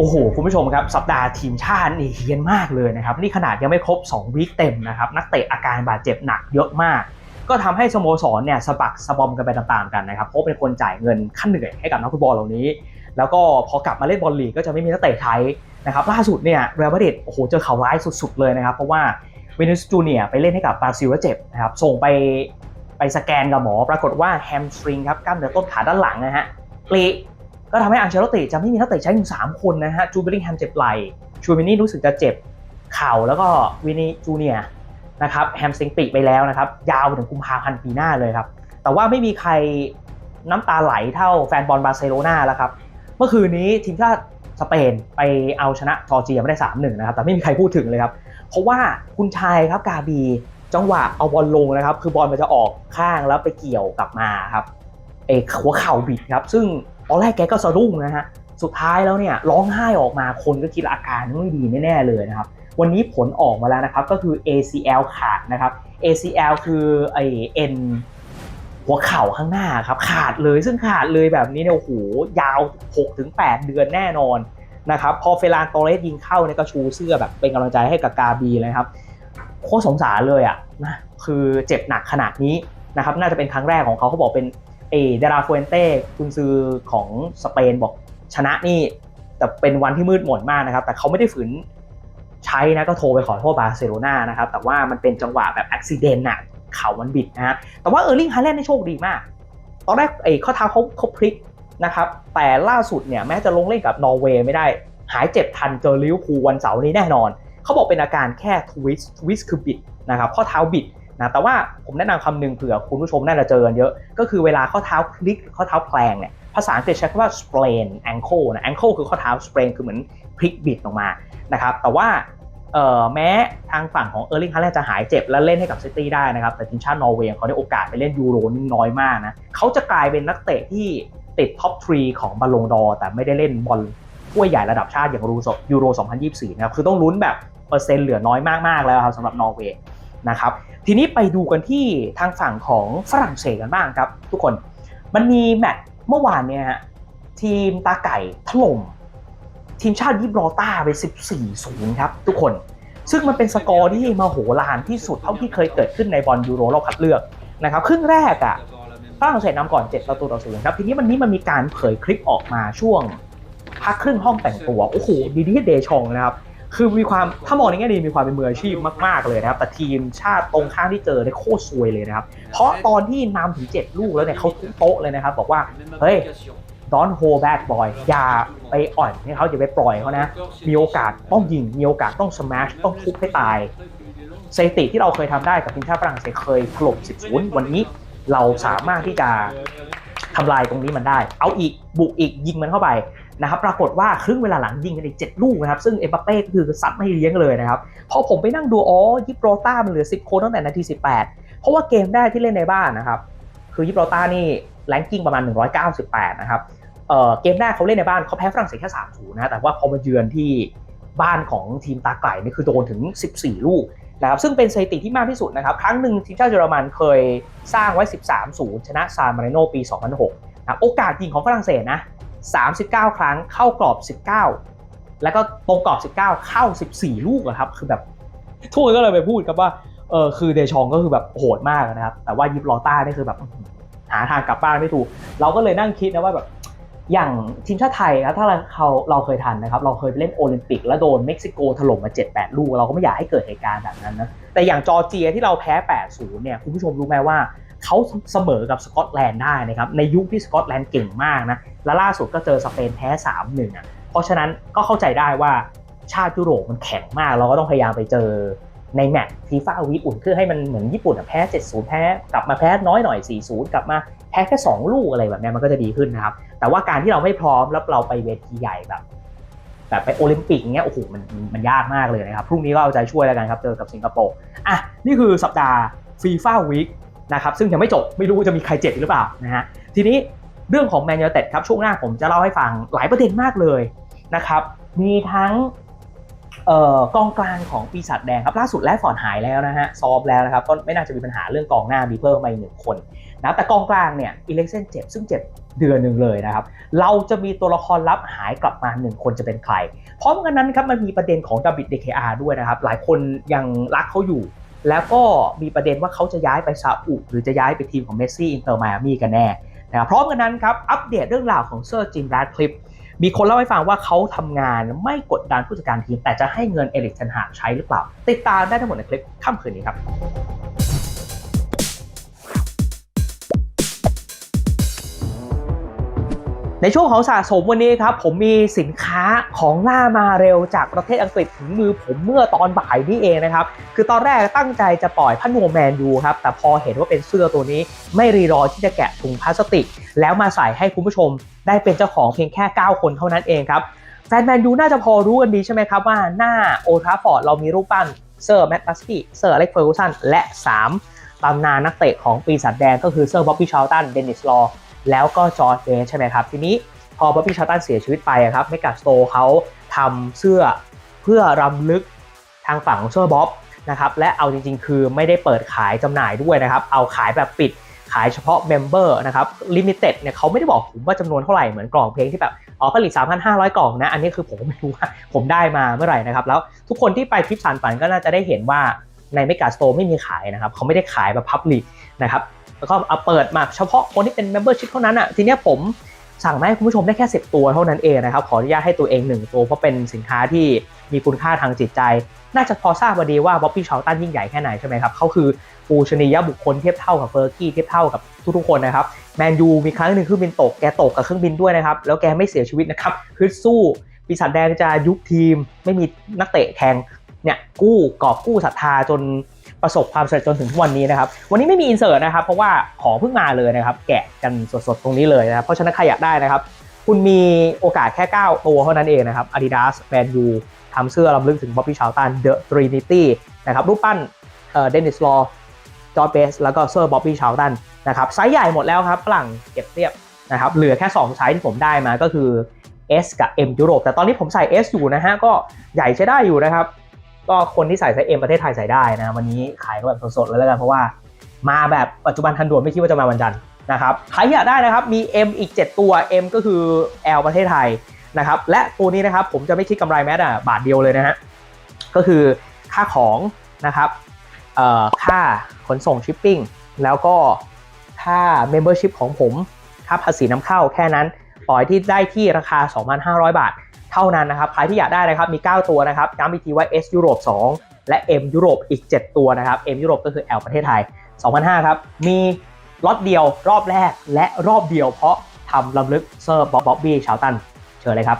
โอ้โหคุณผู้ชมครับสัปดาห์ทีมชาตินี่เฮียนมากเลยนะครับนี่ขนาดยังไม่ครบ 2 วีคเต็มนะครับนักเตะอาการบาดเจ็บหนักเยอะมาก ก็ทำให้สโมสรเนี่ยสะบักสะบอมกันไปตามๆกันนะครับเพราะเป็นคนจ่ายเงินขั้นเหนื่อยให้กับนักฟุตบอลเหล่านี้ แล้วก็พอกลับมาเล่นบอลลีกก็จะไม่มีนักเตะใช้นะครับล่าสุดเนี่ยเรอัลมาดริดโอ้โหเจอข่าวร้ายสุดๆเลยนะครับเพราะว่าเวนิสจูเนียไปเล่นให้กับบราซิลแล้วเจ็บนะครับส่งไปไปสแกนกับหมอ ปรากฏว่าแฮมสตริงครับกล้ามเนื้อต้นขาด้านหลังนะฮะปลี ก็ทำให้อันเชลโลติจะไม่มีนักเตะใช้ถึง3คนนะฮะจูเบลิงแฮมเจ็บไหล่ชูมินี่รู้สึกจะเจ็บเข่าแล้วก็วินิจูเนียนะครับแฮมสติงปีกไปแล้วนะครับ ยาวถึงกุมภาพันธ์ปีหน้าเลยครับ แต่ว่าไม่มีใครน้ำตาไหลเท่าแฟนบอลบาร์เซโลนาแล้วครับ เมื่อคืนนี้ทีมชาติสเปนไปเอาชนะจอร์เจียไม่ได้ 3-1 นะครับ แต่ไม่มีใครพูดถึงเลยครับ เพราะว่าคุณชายครับกาบีจังหวะเอาบอลลงนะครับ คือบอลมันจะออกข้างแล้วไปเกี่ยวกลับมาครับเอหัวเข่าบิดครับ ซึ่ง ตอนแรกแกก็สะดุ้งนะฮะสุดท้ายแล้วเนี่ยร้องไห้ออกมาคนก็คิดอาการไม่ดีแน่ๆเลยนะครับ วันนี้ผลออกมาแล้วนะครับก็คือ ACL ขาดนะครับ ACL คือไอเอ็นหัวเข่าข้างหน้าครับขาดเลยซึ่งขาดเลยแบบนี้เนี่ยโอ้โหยาว 6-8 เดือนแน่นอนนะครับพอเฟรานโตเรสยิงเข้าเนี่ยก็ชูเสื้อแบบเป็นกำลังใจให้กับกาบีเลยครับโคตรสงสารเลยอะนะคือเจ็บหนักขนาดนี้นะครับน่าจะเป็นครั้งแรกของเขาเขาบอกเป็น เอเดราฟูเอนเต้คุณซือของสเปนบอกชนะนี่ แต่เป็นวันที่มืดมนมากนะครับ แต่เขาไม่ได้ฝืนใช้นะก็โทรไปขอโทษบาร์เซโลนานะครับ แต่ว่ามันเป็นจังหวะแบบอุบิเหตุน่ะเข่ามันบิดนะฮะแต่ว่าเออร์ลิงฮาแลนด์นี่โชคดีมาก ตอนแรกไอ้ข้อเท้าเขาเขาพลิกนะครับ แต่ล่าสุดเนี่ยแม้จะลงเล่นกับนอร์เวย์ไม่ได้ หายเจ็บทันเจอลิเวอร์พูลวันเสาร์นี้แน่นอน เขาบอกเป็นอาการแค่ทวิสทวิสคือบิดนะครับข้อเท้าบิด นะแต่ว่าผมแนะนำคำหนึ่งเผื่อคุณผู้ชมน่าจะเจอกันเยอะ ก็คือเวลาข้อเท้าพลิกข้อเท้าแพลงเนี่ยภาษาอังกฤษใช้คำว่า sprain ankle นะ ankle คือข้อเท้า sprain คือเหมือนพลิกบิดออกมานะครับแต่ว่าแม้ทางฝั่งของเออร์ลิงฮาแลนด์จะหายเจ็บ และเล่นให้กับซิตี้ได้นะครับ แต่ทีมชาตินอร์เวย์เขาได้โอกาสไปเล่นยูโรนี่น้อยมากนะเขาจะกลายเป็นนักเตะที่ติดท็อปทรีของบอลลงดอ แต่ไม่ได้เล่นบอลถ้วยใหญ่ระดับชาติอย่างรูโซยูโร 2024 นะครับ คือต้องลุ้นแบบเปอร์เซ็นต์เหลือน้อยมาก ๆ แล้วครับสำหรับนอร์เวย์ นะครับทีนี้ไปดูกันที่ทางฝั่งของฝรั่งเศสกันบ้างครับ ทุกคนมันมีแมตช์เมื่อวานเนี่ยฮะทีมตาไก่ถล่มทีมชาติยิบรอต้าไป 14-0 ครับทุกคน ซึ่งมันเป็นสกอร์ที่มาโหฬารที่สุดเท่าที่เคยเกิดขึ้นในบอลยูโรรอบคัดเลือกนะครับครึ่งแรกอะฝรั่งเศสนำก่อน 7 ประตูต่อศูนย์ครับ ทีนี้มันนี้มันมีการเผยคลิปออกมาช่วงพักครึ่งห้องแต่งตัว โอ้โหดีดีเดชองนะครับ คือมีความถ้ามองในแง่ดีมีความเป็นมืออาชีพมาก ๆ เลยนะครับ แต่ทีมชาติตรงข้ามที่เจอเนี่ยโคตรซวยเลยนะครับ เพราะตอนที่นำถึง 7 ลูกแล้วเนี่ยเขาทุบโต๊ะเลยนะครับ บอกว่า เฮ้ย don't hold back boy อย่าไปอ่อนให้เขาอย่าไปปล่อยเขานะ มีโอกาสต้องยิง มีโอกาสต้อง smash ต้องทุบให้ตายสถิติที่เราเคยทำได้กับทีมชาติฝรั่งเศสเคยถล่ม10 0วันนี้เราสามารถที่จะทำลายตรงนี้มันได้ เอาอีกบุกอีกยิงมันเข้าไป นะครับปรากฏว่าครึ่งเวลาหลังยิงกันอีก7ลูกนะครับซึ่งเอ็มบัปเป้ก็คือซัดไม่เลี้ยงเลยนะครับพอผมไปนั่งดูอ๋อยิปโรต้ามันเหลือ 10 คนตั้งแต่นาที 18 เพราะว่าเกมแรกที่เล่นในบ้านนะครับคือยิปโรต้านี่แรงกิ้งประมาณ 198 นะครับเอ่อเกมแรกเขาเล่นในบ้านเขาแพ้ฝรั่งเศสแค่3 0นะแต่ว่าพอมาเยือนที่บ้านของทีมตาไก่นี่คือโดนถึง 14 ลูกนะครับซึ่งเป็นสถิติที่มากที่สุดนะครับ ครั้งหนึ่งทีมชาติเยอรมันเคยสร้างไว้ 13-0 ชนะซานมาริโนปี 2006นะโอกาสยิงของฝรั่งเศสนะ 39 ครั้งเข้ากรอบ 19 แล้วก็ตรงกรอบ 19 เข้า 14 ลูกอะครับ คือแบบทุกคนก็เลยไปพูดครับว่าเออคือเดชองก็คือแบบโหดมากนะครับ แต่ว่ายิปลอต้านี่คือแบบหาทางกลับบ้านไม่ถูก เราก็เลยนั่งคิดนะว่าแบบอย่างทีมชาติไทยครับถ้าเราเราเคยทันนะครับ เราเคยไปเล่นโอลิมปิกแล้วโดนเม็กซิโกถล่มมา 7-8 ลูก เราก็ไม่อยากให้เกิดเหตุการณ์แบบนั้นนะแต่อย่างจอร์เจียที่เราแพ้ 8-0 เนี่ยคุณผู้ชมรู้ไหมว่า เขาเสมอกับสกอตแลนด์ได้นะครับในยุคที่สกอตแลนด์เก่งมากนะและล่าสุดก็เจอสเปนแพ้3-1อะเพราะฉะนั้นก็เข้าใจได้ว่าชาติยุโรปมันแข็งมาก เราก็ต้องพยายามไปเจอในแมตช์ฟีฟ่าวีอุ่นเคือให้มันเหมือนญี่ปุ่นแพ้ 7-0 แพ้ กลับมาแพ้น้อยหน่อย 4-0 กลับมาแพ้แค่ 2 ลูกอะไรแบบนี้มันก็จะดีขึ้นนะครับ แต่ว่าการที่เราไม่พร้อมแล้วเราไปเวทีใหญ่แบบแบบไปโอลิมปิกเงี้ยโอ้โหมันมันยากมากเลยนะครับ พรุ่งนี้ก็เอาใจช่วยแล้วกันครับ เจอกับสิงคโปร์อะนี่คือสัปดาห์ฟีฟ่าวีค นะครับซึ่งยังไม่จบไม่รู้ว่าจะมีใครเจ็บหรือเปล่านะฮะทีนี้เรื่องของแมนยูเต็ดครับช่วงหน้าผมจะเล่าให้ฟังหลายประเด็นมากเลยนะครับมีทั้งออกองกลางของปีศาจแดงครับล่าสุดแลฟฟอร์ดหายแล้วนะฮะซอมแล้วนะครับก็ไม่น่าจะมีปัญหาเรื่องกองหน้ามีเพิ่มมาอีกหนึ่งคนนะแต่กองกลางเนี่ยอีเล็กเซนเจ็บซึ่งเจ็บเดือนหนึ่งเลยนะครับเราจะมีตัวละครลับหายกลับมาหนึ่งคนจะเป็นใครพร้อมกันนั้นครับมันมีประเด็นของดับบิดเดคอาด้วยนะครับหลายคนยังรักเขาอยู่ แล้วก็มีประเด็นว่าเขาจะย้ายไปซาอุหรือจะย้ายไปทีมของเมสซี่อินเตอร์มายอามี่กันแน่นะครับพร้อมกันนั้นครับ อัปเดตเรื่องราวของเซอร์จิมแรดคลิปมีคนเล่าให้ฟังว่าเขาทำงานไม่กดดันผู้จัดการทีม แต่จะให้เงินเอริกเทนหากใช้หรือเปล่า ติดตามได้ทั้งหมดในคลิปค่ำคืนนี้ครับ ในช่วงของสะสมวันนี้ครับผมมีสินค้าของล่ามาเร็วจากประเทศอังกฤษถึงมือผมเมื่อตอนบ่ายนี่เองนะครับ คือตอนแรกตั้งใจจะปล่อยพันโนแมนยูครับ แต่พอเห็นว่าเป็นเสื้อตัวนี้ไม่รีรอที่จะแกะถุงพลาสติก แล้วมาใส่ให้คุณผู้ชมได้เป็นเจ้าของเพียงแค่ 9 คนเท่านั้นเองครับ แฟนแมนยูน่าจะพอรู้กันดีใช่ไหมครับว่าหน้าโอทราฟอร์ดเรามีรูปปั้นเซอร์แมตตัสกี้เซอร์อเล็กเฟอร์กูสันและ 3ตำนานนักเตะของปีศาจแดงก็คือเซอร์บ๊อบบี้ชาลตันเดนิสลอ แล้วก็จอร์จเบนใช่ไหมครับ ทีนี้พอบ๊อบบี้ชาตันเสียชีวิตไปอะครับเมกาสโตเขาทำเสื้อเพื่อรำลึกทางฝั่งของเซอร์บ๊อบนะครับและเอาจริงๆ คือไม่ได้เปิดขายจำหน่ายด้วยนะครับ เอาขายแบบปิดขายเฉพาะเมมเบอร์นะครับลิมิเต็ดเนี่ยเขาไม่ได้บอกผมว่าจำนวนเท่าไหร่เหมือนกล่องเพลงที่แบบอ๋อผลิต 3,500 กล่องนะ อันนี้คือผมไม่รู้ว่าผมได้มาเมื่อไหร่นะครับ แล้วทุกคนที่ไปทริปสานฝันก็น่าจะได้เห็นว่าในเมกาสโตไม่มีขายนะครับ เขาไม่ได้ขายแบบพับลิกนะครับ แล้วก็เอาเปิดมาเฉพาะคนที่เป็น Membership เท่านั้นอะทีเนี้ยผมสั่งมาให้คุณผู้ชมได้แค่ 10 ตัวเท่านั้นเองนะครับ ขออนุญาตให้ตัวเอง 1 ตัวเพราะเป็นสินค้าที่มีคุณค่าทางจิตใจ น่าจะพอทราบมาดีว่าบ๊อบบี้ชาลตันยิ่งใหญ่แค่ไหนใช่ไหมครับเขาคือปูชนียบุคคลเทียบเท่ากับเฟอร์กี้เทียบเท่ากับทุกๆคนนะครับแมนยูมีครั้งหนึ่งเครื่องบินตกแกตกกับเครื่องบินด้วยนะครับแล้วแกไม่เสียชีวิตนะครับคือสู้ปีศาจแดงจะยุบทีม ไม่มีนักเตะแข่งเนี่ยกู้กอบกู้ศรัทธาจน ประสบความสำเร็จจนถึงทุกวันนี้นะครับ วันนี้ไม่มีอินเสิร์ตนะครับ เพราะว่าของเพิ่งมาเลยนะครับ แกะกันสดๆตรงนี้เลยนะครับ เพราะฉะนั้นใครอยากได้นะครับ คุณมีโอกาสแค่ 9 ตัวเท่านั้นเองนะครับ Adidas แมนยูทำเสื้อรำลึกถึงบ๊อบบี้ชาลตัน The Trinity นะครับ รูปปั้นเดนิสลอจอร์เบสแล้วก็เซอร์บ๊อบบี้ชาลตันนะครับ ไซส์ใหญ่หมดแล้วครับฝรั่งเก็บเรียบนะครับ เหลือแค่ 2 ไซส์ที่ผมได้มาก็คือ S กับ M ยุโรป แต่ตอนนี้ผมใส่ S อยู่นะฮะ ก็ใหญ่ใช้ได้อยู่นะครับ ก็คนที่ใส่ไซส์ M ประเทศไทยใส่ได้นะ วันนี้ขายก็แบบสดๆเลยแล้วกันเพราะว่ามาแบบปัจจุบันทันด่วนไม่คิดว่าจะมาวันจันทร์นะครับใครอยากได้นะครับมี M อีก 7 ตัว M ก็คือ L ประเทศไทยนะครับและตัวนี้นะครับผมจะไม่คิดกำไรแม้แต่บาทเดียวเลยนะฮะก็คือค่าของนะครับเอ่อค่าขนส่งชิปปิ้งแล้วก็ค่า Membership ของผมค่าภาษีนำเข้าแค่นั้น ปล่อยที่ได้ที่ราคา 2,500 บาท เท่านั้นนะครับใครที่อยากได้นะครับมี 9 ตัวนะครับย้ำอีกทีว่า S ยุโรป 2 และ M ยุโรปอีก 7 ตัวนะครับ M ยุโรปก็คือ L ประเทศไทย2,005ครับ มีล็อตเดียวรอบแรกและรอบเดียวเพราะทำลำลึกเซอร์บ๊อบบี้ชาวตัน เชิญเลยครับ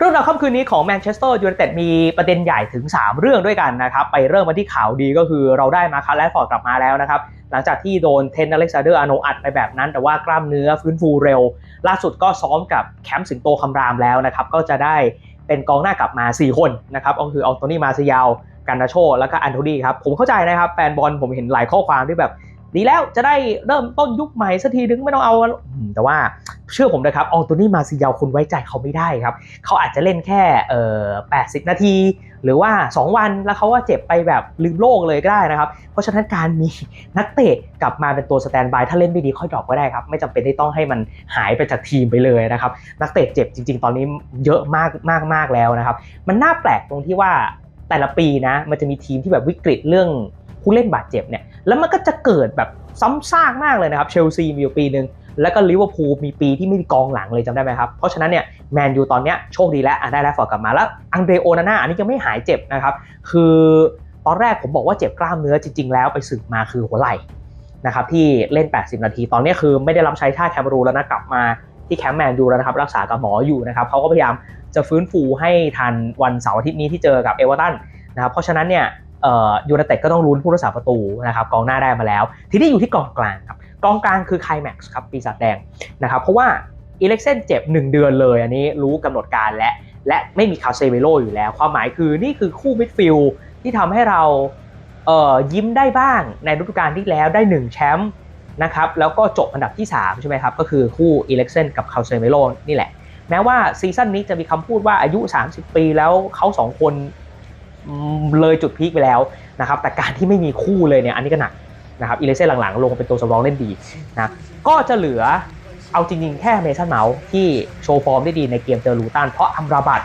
เรื่องราวค่ำคืนนี้ของแมนเชสเตอร์ยูไนเต็ดมีประเด็นใหญ่ถึง 3 เรื่องด้วยกันนะครับ ไปเริ่มมาที่ข่าวดีก็คือเราได้มาคาร์แลฟอร์ดกลับมาแล้วนะครับ หลังจากที่โดนเทนอเล็กซานเดอร์อาโนอัดไปแบบนั้น แต่ว่ากล้ามเนื้อฟื้นฟูเร็ว ล่าสุดก็ซ้อมกับแคมป์สิงโตคำรามแล้วนะครับ ก็จะได้เป็นกองหน้ากลับมา 4 คนนะครับก็คืออัลโตนี่มาซิยาวกันนาโช แล้วก็อันโทนีครับผมเข้าใจนะครับแฟนบอลผมเห็นหลายข้อความที่แบบ ดีแล้วจะได้เริ่มต้นยุคใหม่สักทีนึงไม่ต้องเอา แต่ว่าเชื่อผมนะครับอัลโตนี่มาซิยาวคุณไว้ใจเขาไม่ได้ครับ เขาอาจจะเล่นแค่เอ่อ80นาที หรือว่า 2 วันแล้วเขาว่าเจ็บไปแบบลืมโลกเลยก็ได้นะครับ เพราะฉะนั้นการมีนักเตะกลับมาเป็นตัวสแตนบายถ้าเล่นไม่ดีค่อยดรอปก็ได้ครับ ไม่จำเป็นที่ต้องให้มันหายไปจากทีมไปเลยนะครับ นักเตะเจ็บจริง ๆ ตอนนี้เยอะมากมากมากแล้วนะครับ มันน่าแปลกตรงที่ว่าแต่ละปีนะมันจะมีทีมที่แบบวิกฤตเรื่อง ผู้เล่นบาดเจ็บเนี่ยแล้วมันก็จะเกิดแบบซ้ำซากมากเลยนะครับเชลซีมีอยู่ปีหนึ่งแล้วก็ลิเวอร์พูลมีปีที่ไม่มีกองหลังเลยจำได้ไหมครับ เพราะฉะนั้นเนี่ยแมนยูตอนเนี้ยโชคดีแล้วได้แล้วฟอร์ดกลับมาแล้วอังเดรโอนาน่าอันนี้ยังไม่หายเจ็บนะครับ คือตอนแรกผมบอกว่าเจ็บกล้ามเนื้อจริง ๆ แล้วไปสืบมาคือหัวไหล่นะครับที่เล่น 80 นาที ตอนนี้คือไม่ได้รับใช้ชาติแคมรูแล้วนะกลับมาที่แคมป์แมนยูแล้วนะครับรักษากับหมออยู่นะครับเขาก็พยายามจะฟื้นฟูให้ทันวันเสาร์อาทิตย์นี้ที่เจอกับเอเวอร์ตันนะครับเพราะฉะนั้นเนี่ยเอ่อ ยูไนเต็ดก็ต้องลุ้นผู้รักษาประตูนะครับกองหน้าได้มาแล้ว ทีนี้อยู่ที่กองกลางครับกองกลางคือไคลแม็กซ์ครับปีศาจแดงนะครับเพราะว่าอีเล็กเซนเจ็บ 1 เดือนเลย อันนี้รู้กำหนดการและ และไม่มีคาเซเวโลอยู่แล้ว ความหมายคือนี่คือคู่มิดฟิลด์ที่ทำให้เราเยิ้มได้บ้างในฤดูกาลที่แล้วได้ 1 แชมป์นะครับแล้วก็จบอันดับที่ 3 ใช่ไหมครับ ก็คือคู่อีเล็กเซนกับคาเซเวโลนี่แหละ แม้ว่าซีซั่นนี้จะมีคำพูดว่าอายุ 30 ปีแล้วเขาสองคน เลยจุดพีคไปแล้วนะครับแต่การที่ไม่มีคู่เลยเนี่ยอันนี้ก็หนักนะครับอีเลเซ่หลังๆ ลงเป็นตัวสำรองเล่นดีนะก็จะเหลือเอาจริงๆ แค่เมสันเมาส์ที่โชว์ฟอร์มได้ดีในเกมเจอลูตันเพราะอัมราบัต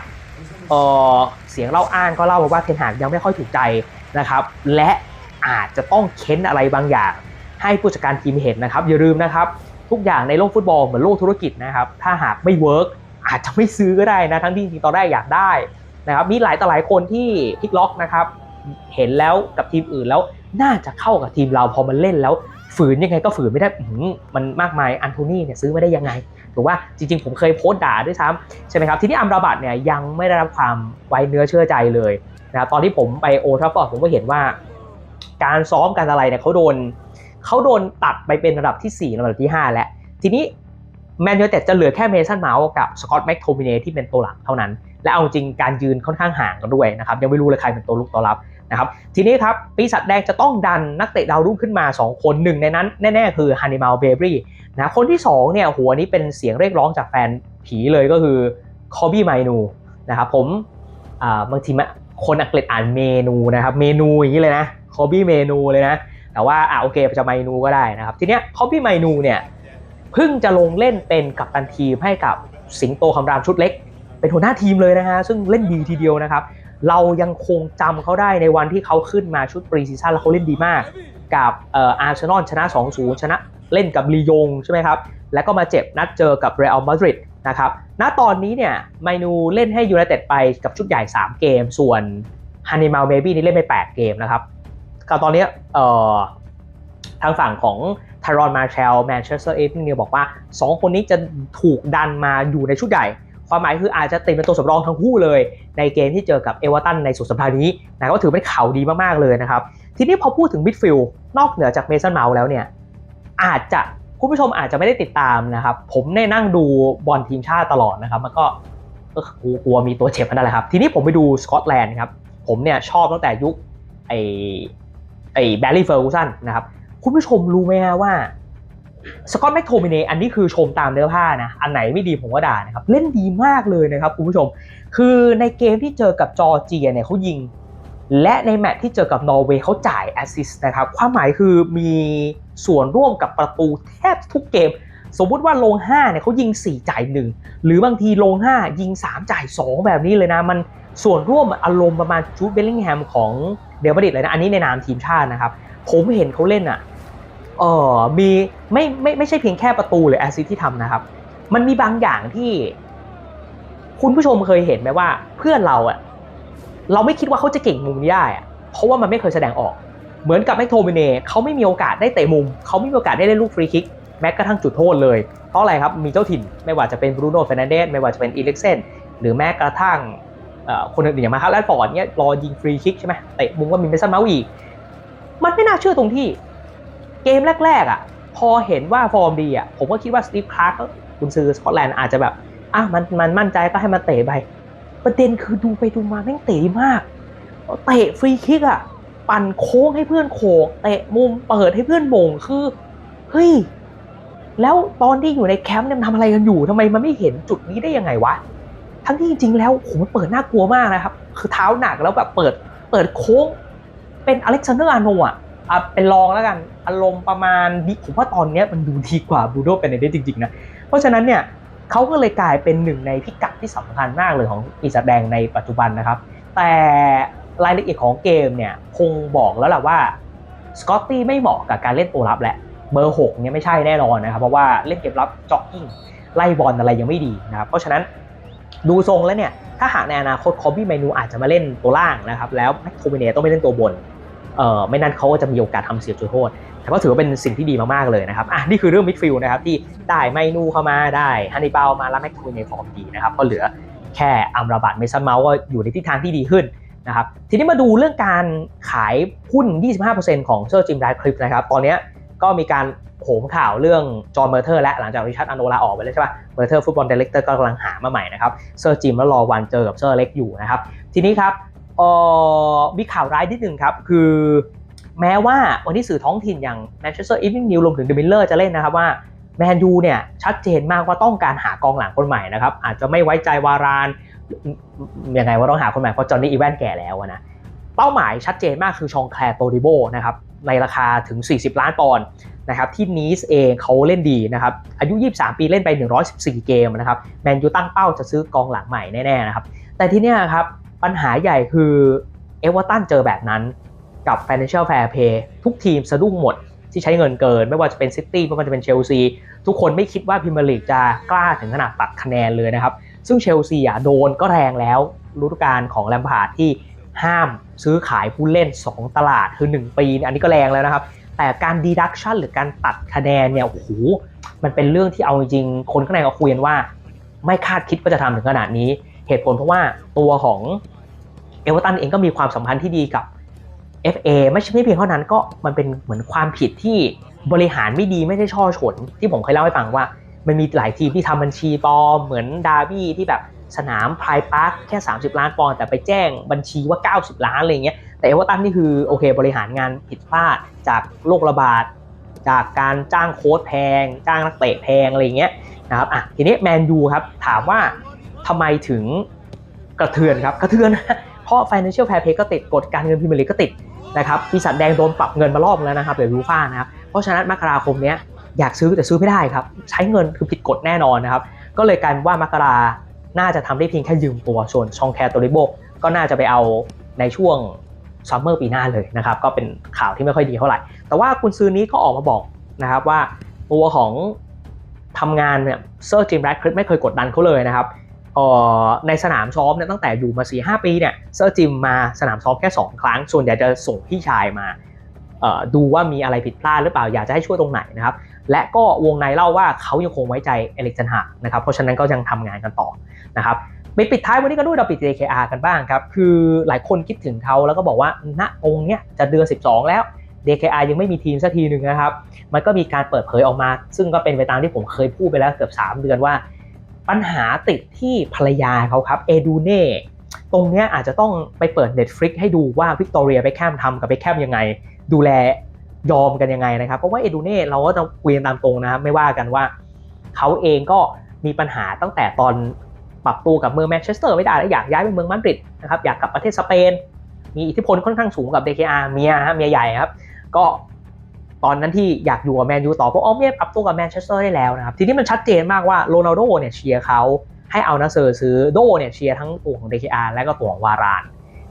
เออเสียงเล่าอ้างก็เล่าว่าเทนหากยังไม่ค่อยถูกใจนะครับ และอาจจะต้องเค้นอะไรบางอย่าง ให้ผู้จัดการทีมเห็นนะครับ อย่าลืมนะครับ ทุกอย่างในโลกฟุตบอลเหมือนโลกธุรกิจนะครับ ถ้าหากไม่เวิร์กอาจจะไม่ซื้อก็ได้นะ ทั้งที่จริงๆตอนแรกอยากได้ นะครับมีหลายต่อหลายคนที่พิกล็อกนะครับเห็นแล้วกับทีมอื่นแล้วน่าจะเข้ากับทีมเราพอมันเล่นแล้ว ฝืนยังไงก็ฝืนไม่ได้มันมากมายอันโทนี่เนี่ยซื้อไม่ได้ยังไงถูกว่าจริงๆ ผมเคยโพสต์ด่าด้วยซ้ำใช่ไหมครับทีนี้อัมราบัตเนี่ยยังไม่ได้รับความไว้เนื้อเชื่อใจเลยนะครับตอนที่ผมไปโอทราฟอร์ดผมก็เห็นว่า การซ้อมการอะไรเนี่ยเขาโดนเขาโดนตัดไปเป็นระดับที่ 4 ระดับที่ 5 แล้ว ทีนี้แมนยูเต็ดจะเหลือแค่เมสันเมาส์กับสกอตแม็กโทมิเนที่เป็นตัวหลักเท่านั้น และเอาจริงการยืนค่อนข้างห่างกันด้วยนะครับยังไม่รู้เลยใครเป็นตัวลุกตัวรับนะครับทีนี้ครับปีศาจแดงจะต้องดันนักเตะดาวรุ่งขึ้นมา 2 คนหนึ่งในนั้นแน่ๆ คือฮันนิมัลเบบรีนะคนที่2เนี่ยหัวนี้เป็นเสียงเรียกร้องจากแฟนผีเลยก็คือคอบี้ไมนูนะครับผมอ่าบางทีคนอังกฤษอ่านเมนูนะครับเมนูอย่างนี้เลยนะคอบี้เมนูเลยนะแต่ว่าอ่าโอเคจะไมนูก็ได้นะครับทีเนี้ยคอบี้ไมนูเนี่ยเพิ่งจะลงเล่นเป็นกัปตันทีมให้กับสิงโตคำรามชุดเล็ก เป็นหัวหน้าทีมเลยนะฮะ ซึ่งเล่นดีทีเดียวนะครับ เรายังคงจำเขาได้ในวันที่เขาขึ้นมาชุดปรีซีซั่นแล้วเขาเล่นดีมาก กับอาร์เซนอลชนะ 2-0 ชนะเล่นกับลียงใช่ไหมครับ แล้วก็มาเจ็บนัดเจอกับเรอัลมาดริดนะครับ ณ ตอนนี้เนี่ยไมนูเล่นให้ยูไนเต็ดไปกับชุดใหญ่ 3 เกม ส่วนฮันนิมัลเมบี้นี่เล่นไป 8 เกมนะครับก็ตอนนี้ทางฝั่งของทารอนมาเชลแมนเชสเตอร์เอฟเนี่ยบอกว่า 2 คนนี้จะถูกดันมาอยู่ในชุดใหญ่ ความหมายคืออาจจะติดเป็นตัวสำรองทั้งคู่เลย ในเกมที่เจอกับเอเวอร์ตันในสุดสัปดาห์นี้นะก็ถือเป็นข่าวดีมากๆเลยนะครับ ทีนี้พอพูดถึงมิดฟิลด์นอกเหนือจากเมสันเมาส์แล้วเนี่ยอาจจะคุณผู้ชมอาจจะไม่ได้ติดตามนะครับ ผมได้นั่งดูบอลทีมชาติตลอดนะครับ มันก็กลัวมีตัวเจ็บนั่นแหละครับ ทีนี้ผมไปดูสกอตแลนด์ครับ ผมเนี่ยชอบตั้งแต่ยุคไอไอแบร์รี่เฟอร์กูสันนะครับ คุณผู้ชมรู้ไหมฮะว่า สกอตแมคโทมิเนอันนี้คือชมตามเนื้อผ้านะ อันไหนไม่ดีผมก็ด่านะครับ เล่นดีมากเลยนะครับคุณผู้ชม คือในเกมที่เจอกับจอร์เจียเนี่ยเขายิง และในแมตช์ที่เจอกับนอร์เวย์เขาจ่ายแอสซิสต์นะครับ ความหมายคือมีส่วนร่วมกับประตูแทบทุกเกม สมมุติว่าลง5เนี่ยเขายิง 4 จ่าย 1 หรือบางทีลง 5 ยิง 3 จ่าย 2 แบบนี้เลยนะ มันส่วนร่วมอารมณ์ประมาณจูดเบลลิงแฮมของเดลมาดริดเลยนะ อันนี้ในนามทีมชาตินะครับ ผมเห็นเขาเล่นอะ เออมีไม่ไม่ไม่ใช่เพียงแค่ประตูหรือแอซิสที่ทำนะครับ มันมีบางอย่างที่ คุณผู้ชมเคยเห็นไหมว่า เพื่อนเราอะเราไม่คิดว่าเขาจะเก่งมุมนี้ได้อะเพราะว่ามันไม่เคยแสดงออก เหมือนกับแม็กโทมิเน่เขาไม่มีโอกาสได้เตะมุม เขาไม่มีโอกาสได้เล่นลูกฟรีคิกแม้กระทั่งจุดโทษเลย เพราะอะไรครับ มีเจ้าถิ่น ไม่ว่าจะเป็นบรูโน่เฟรนันเดสไม่ว่าจะเป็นอีเล็กเซนหรือแม้กระทั่งคนอื่นอย่างมาครับแรดฟอร์ดเนี้ยรอยิงฟรีคิกใช่ไหมเตะมุมก็มีเมสันเมาส์อีก มันไม่น่าเชื่อตรงที่ เกมแรกๆอะ พอเห็นว่าฟอร์มดีอะ ผมก็คิดว่าสตีฟคลาร์กคุณซื้อสกอตแลนด์อาจจะแบบ อะมันมันมั่นใจก็ให้มันเตะไป ประเด็นคือดูไปดูมาแม่งเตะมาก เตะฟรีคิกอะ ปั่นโค้งให้เพื่อนโขกเตะมุมเปิดให้เพื่อนโมงคือเฮ้ยแล้วตอนที่อยู่ในแคมป์เนี่ยมันทำอะไรกันอยู่ทำไมมันไม่เห็นจุดนี้ได้ยังไงวะ ทั้งที่จริงๆแล้วโหมันเปิดน่ากลัวมากนะครับ คือเท้าหนักแล้วแบบเปิดเปิดโค้ง เป็นอเล็กซานเดอร์อาโนอะ อะเป็นรองแล้วกันอารมณ์ประมาณดีผมว่าตอนเนี้ยมันดูดีกว่าบูโดเป็นในได้จริงๆนะเพราะฉะนั้นเนี่ยเขาก็เลยกลายเป็นหนึ่งในพิกัดที่สำคัญมากเลยของปีศาจแดงในปัจจุบันนะครับ แต่รายละเอียดของเกมเนี่ยคงบอกแล้วแหละว่าสกอตตี้ไม่เหมาะกับการเล่นตัวรับแหละเบอร์6เนี่ยไม่ใช่แน่นอนนะครับ เพราะว่าเล่นเกมรับจ็อกกิ้งไล่บอลอะไรยังไม่ดีนะครับเพราะฉะนั้นดูทรงแล้วเนี่ยถ้าหากในอนาคตคอบบี้เมนูอาจจะมาเล่นตัวล่างนะครับแล้วแม็กโทมิเนต้องไปเล่นตัวบน เอ่อไม่นั้นเขาก็จะมีโอกาสทำเสียจุดโทษ แต่ก็ถือว่าเป็นสิ่งที่ดีมากๆเลยนะครับอะนี่คือเรื่องมิดฟิลด์นะครับที่ได้ไมนูเข้ามาได้ฮันนิบาลมาแล้วแม็กโทมิเนฟอร์มดีนะครับก็เหลือแค่อัมราบัตเมสันเมาส์ก็อยู่ในทิศทางที่ดีขึ้นนะครับทีนี้มาดูเรื่องการขายหุ้น 25%ของเซอร์จิมไดคลิปนะครับตอนนี้ก็มีการโหมข่าวเรื่องจอห์นเมอร์เทอร์และหลังจากริชาร์ดอาโนลาออกไปแล้วใช่ป่ะเมอร์เทอร์ฟุตบอลดีเลกเตอร์ก็กำลังหามาใหม่นะครับเซอร์จิมแล้วรอวันเจอกับเซอร์เล็กอยู่นะครับทีนี้ครับ ออมีข่าวร้ายนิดหนึ่งครับ คือแม้ว่าวันที่สื่อท้องถิ่นอย่าง Manchester Evening News รวมถึง The Miller จะเล่นนะครับว่าแมนยูเนี่ยชัดเจนมากว่าต้องการหากองหลังคนใหม่นะครับ อาจจะไม่ไว้ใจวารานยังไงว่าต้องหาคนใหม่เพราะจอห์นนี่อีแวนแก่แล้วนะเป้าหมายชัดเจนมากคือชองแคลร์โตดิโบนะครับในราคาถึง 40 ล้านปอนด์นะครับที่นีสเองเขาเล่นดีนะครับอายุ 23 ปีเล่นไป 114 เกมนะครับแมนยูตั้งเป้าจะซื้อกองหลังใหม่แน่ๆนะครับแต่ที่นี้ครับ ปัญหาใหญ่คือเอเวอร์ตันเจอแบบนั้นกับ Financial Fair Play ทุกทีมสะดุ้งหมดที่ใช้เงินเกิน ไม่ว่าจะเป็นซิตี้ไม่ว่าจะเป็นเชลซีทุกคนไม่คิดว่าพรีเมียร์ลีกจะกล้าถึงขนาดตัดคะแนนเลยนะครับ ซึ่งเชลซีอะโดนก็แรงแล้วฤดูกาลของแลมพาร์ดที่ห้ามซื้อขายผู้เล่น 2 ตลาดคือ 1 ปีเนี่ยอันนี้ก็แรงแล้วนะครับ แต่การดีดักชันหรือการตัดคะแนนเนี่ยโอ้โหมันเป็นเรื่องที่เอาจริงคนข้างในก็คุยกันว่า ไม่คาดคิดว่าจะทำถึงขนาดนี้ เหตุผลเพราะว่าตัวของ เอเวอร์ตันเองก็มีความสัมพันธ์ที่ดีกับ FA ไม่ใช่ไม่เพียงเท่านั้นก็มันเป็นเหมือนความผิดที่บริหารไม่ดีไม่ได้ช่อฉนที่ผมเคยเล่าให้ฟังว่า มันมีหลายทีมที่ทำบัญชีปลอมเหมือนดาร์บี้ที่แบบสนามพายพาร์คแค่ 30 ล้านปอนด์แต่ไปแจ้งบัญชีว่า 90 ล้านอะไรเงี้ยแต่เอเวอร์ตันนี่คือโอเค บริหารงานผิดพลาดจากโรคระบาด จากการจ้างโค้ชแพง จ้างนักเตะแพงอะไรเงี้ยนะครับอะทีนี้แมนยูครับถามว่าทำไมถึงกระเทือนครับกระเทือน เพราะ Financial Fair Play ก็ติดกฎการเงินพรีเมียร์ลีกก็ติดนะครับปีศาจแดงโดนปรับเงินมารอบแล้วนะครับเดี๋ยวยูฟ่านะครับเพราะฉะนั้นมกราคมเนี้ยอยากซื้อแต่ซื้อไม่ได้ครับใช้เงินคือผิดกฎแน่นอนนะครับก็เลยกลายเป็นว่ามกราน่าจะทำได้เพียงแค่ยืมตัวส่วนชองแคร์โตริโบก็น่าจะไปเอาในช่วงซัมเมอร์ปีหน้าเลยนะครับก็เป็นข่าวที่ไม่ค่อยดีเท่าไหร่ แต่ว่าคุณซื้อนี้ก็ออกมาบอกนะครับว่าตัวของทำงานเนี่ยเซอร์จิมแรดคริสไม่เคยกดดันเขาเลยนะครับ ในสนามซ้อมเนี่ยตั้งแต่อยู่มา4-5ปีเนี่ยเซอร์จิมมาสนามซ้อมแค่ 2 ครั้ง ส่วนใหญ่จะส่งพี่ชายมาดูว่ามีอะไรผิดพลาดหรือเปล่าอยากจะให้ช่วยตรงไหนนะครับและก็วงในเล่าว่าเขายังคงไว้ใจเอลิกเทนฮากนะครับเพราะฉะนั้นก็ยังทำงานกันต่อนะครับไปปิดท้ายวันนี้กันด้วยเราปิด JKR กันบ้างครับ คือหลายคนคิดถึงเขาแล้วก็บอกว่าณองค์เนี้ยจะเดือน 12 แล้ว DKR ยังไม่มีทีมสักทีหนึ่งนะครับ มันก็มีการเปิดเผยออกมา ซึ่งก็เป็นไปตามที่ผมเคยพูดไปแล้วเกือบ 3 เดือนว่า ปัญหาติดที่ภรรยาเขาครับเอดูเน่ตรงเนี้ยอาจจะต้องไปเปิด Netflix ให้ดูว่าวิกตอเรียไปแคมทำกับไปแคมยังไง ดูแลยอมกันยังไงนะครับ เพราะว่าเอดูเน่เราก็จะคุยกันตามตรงนะครับไม่ว่ากันว่า เขาเองก็มีปัญหาตั้งแต่ตอนปรับตัวกับเมืองแมนเชสเตอร์ไม่ได้แล้วอยากย้ายไปเมืองมาดริดนะครับอยากกลับประเทศสเปน มีอิทธิพลค่อนข้างสูงกับ DKR เมียฮะเมียใหญ่ครับ ก็ ตอนนั้นที่อยากอยู่กับแมนยูต่อเพราะอ๋อเมียปรับตัวกับแมนเชสเตอร์ได้แล้วนะครับทีนี้มันชัดเจนมากว่าโรนัลโดเนี่ยเชียร์เขาให้เอานาเซอร์ซื้อโดเนี่ยเชียร์ทั้งตัวของ DKR และก็ตัวของวาราน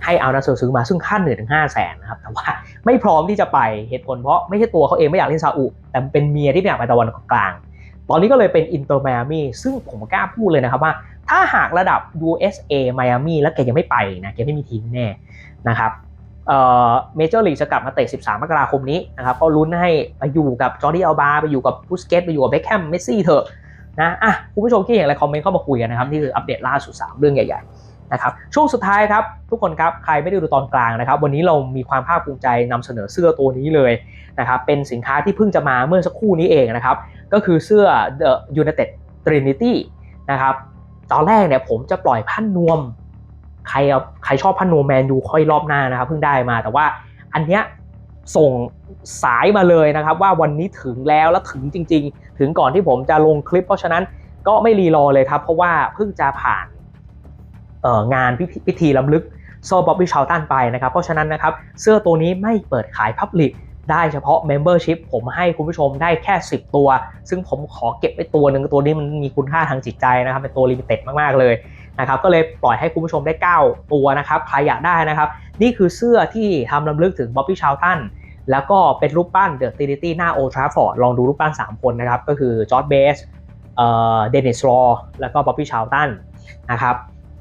ให้เอานาเซอร์ซื้อมาซึ่งค่าเหนื่อยถึง5 0 0แสนนะครับแต่ว่าไม่พร้อมที่จะไปเหตุผลเพราะไม่ใช่ตัวเขาเองไม่อยากเล่นซาอุ แต่เป็นเมียที่ไม่อยากไปตะวันออกกลาง ตอนนี้ก็เลยเป็นอินเตอร์ไมอามี่ซึ่งผมกล้าพูดเลยนะครับว่า ถ้าหากระดับ USA ไมอามี่แล้วแกยังไม่ไปนะแกไม่มีทีมแน่นะครับ เมเจอร์ลีกจะกลับมาเตะ 13 มกราคมนี้นะครับก็ลุ้นให้ไปอยู่กับจอร์ดี้อัลบาไปอยู่กับบูสเกตไปอยู่กับเบคแฮมเมสซี่เถอะนะอะคุณผู้ชมคิดเห็นอะไรคอมเมนต์เข้ามาคุยกันนะครับนี่คืออัปเดตล่าสุด 3 เรื่องใหญ่ๆนะครับช่วงสุดท้ายครับ ทุกคนครับ ใครไม่ได้ดูตอนกลางนะครับ วันนี้เรามีความภาคภูมิใจนำเสนอเสื้อตัวนี้เลยนะครับเป็นสินค้าที่เพิ่งจะมาเมื่อสักครู่นี้เองนะครับก็คือเสื้อ The United Trinity นะครับตอนแรกเนี่ยผมจะปล่อยพันนวม ใครเอาใครชอบพันนวมแมนยูค่อยรอบหน้านะครับเพิ่งได้มาแต่ว่าอันเนี้ยส่งสายมาเลยนะครับว่าวันนี้ถึงแล้วและถึงจริง ๆ ถึงก่อนที่ผมจะลงคลิป เพราะฉะนั้นก็ไม่รีรอเลยครับ เพราะว่าเพิ่งจะผ่านงานพิพิธีล้ำลึกโซบ๊อบบี้ชาวตันไปนะครับ เพราะฉะนั้นนะครับเสื้อตัวนี้ไม่เปิดขายพับลิก ได้เฉพาะ Membership ผมให้คุณผู้ชมได้แค่ 10 ตัว ซึ่งผมขอเก็บไว้ตัวหนึ่งตัวนี้มันมีคุณค่าทางจิตใจนะครับ เป็นตัวลิมิเต็ดมาก ๆ เลยนะครับก็เลยปล่อยให้คุณผู้ชมได้ 9 ตัวนะครับใครอยากได้นะครับ นี่คือเสื้อที่ทำลำลึกถึงบ๊อบบี้ชาวตันแล้วก็เป็นรูปปั้นเดอะตินิตี้หน้าโอทราฟอร์ดลองดูรูปปั้น 3 คนนะครับ ก็คือจอร์ดเบสเอ่อเดนิสรอแล้วก็บ๊อบบี้ชาวตันนะครับ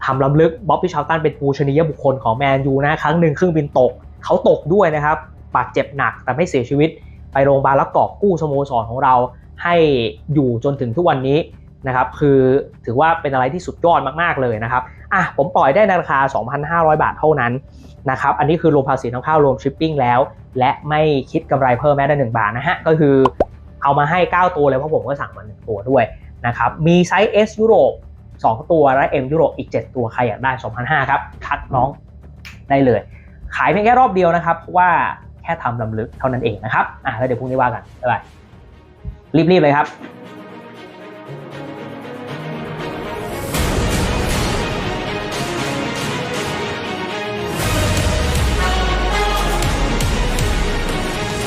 ทำลำลึกบ๊อบบี้ชาวตันเป็นปูชนียบุคคลของแมนยูนะครั้งหนึ่งเครื่องบินตกเขาตกด้วยนะครับ บาดเจ็บหนักแต่ไม่เสียชีวิต ไปโรงพยาบาลแล้วกอบกู้สโมสรของเราให้อยู่จนถึงทุกวันนี้นะครับคือถือว่าเป็นอะไรที่สุดยอดมากๆเลยนะครับอะผมปล่อยได้ในราคา 2,500 บาทเท่านั้นนะครับอันนี้คือรวมภาษีทั้งข้าวรวมชิปปิ้งแล้ว และไม่คิดกำไรเพิ่มแม้แต่1บาทนะฮะก็คือเอามาให้ 9 ตัวเลยเพราะผมก็สั่งมา1ตัวด้วยนะครับมีไซส์ S ยุโรป2 ตัวและ M ยุโรปอีก 7 ตัวใครอยากได้ 2,500 ครับทักน้องได้เลย ขายเพียงแค่รอบเดียวนะครับเพราะว่า แค่ทำลำลึกเท่านั้นเองนะครับอะแล้วเดี๋ยวพรุ่งนี้ว่ากันบ๊ายบายรีบๆเลยครับ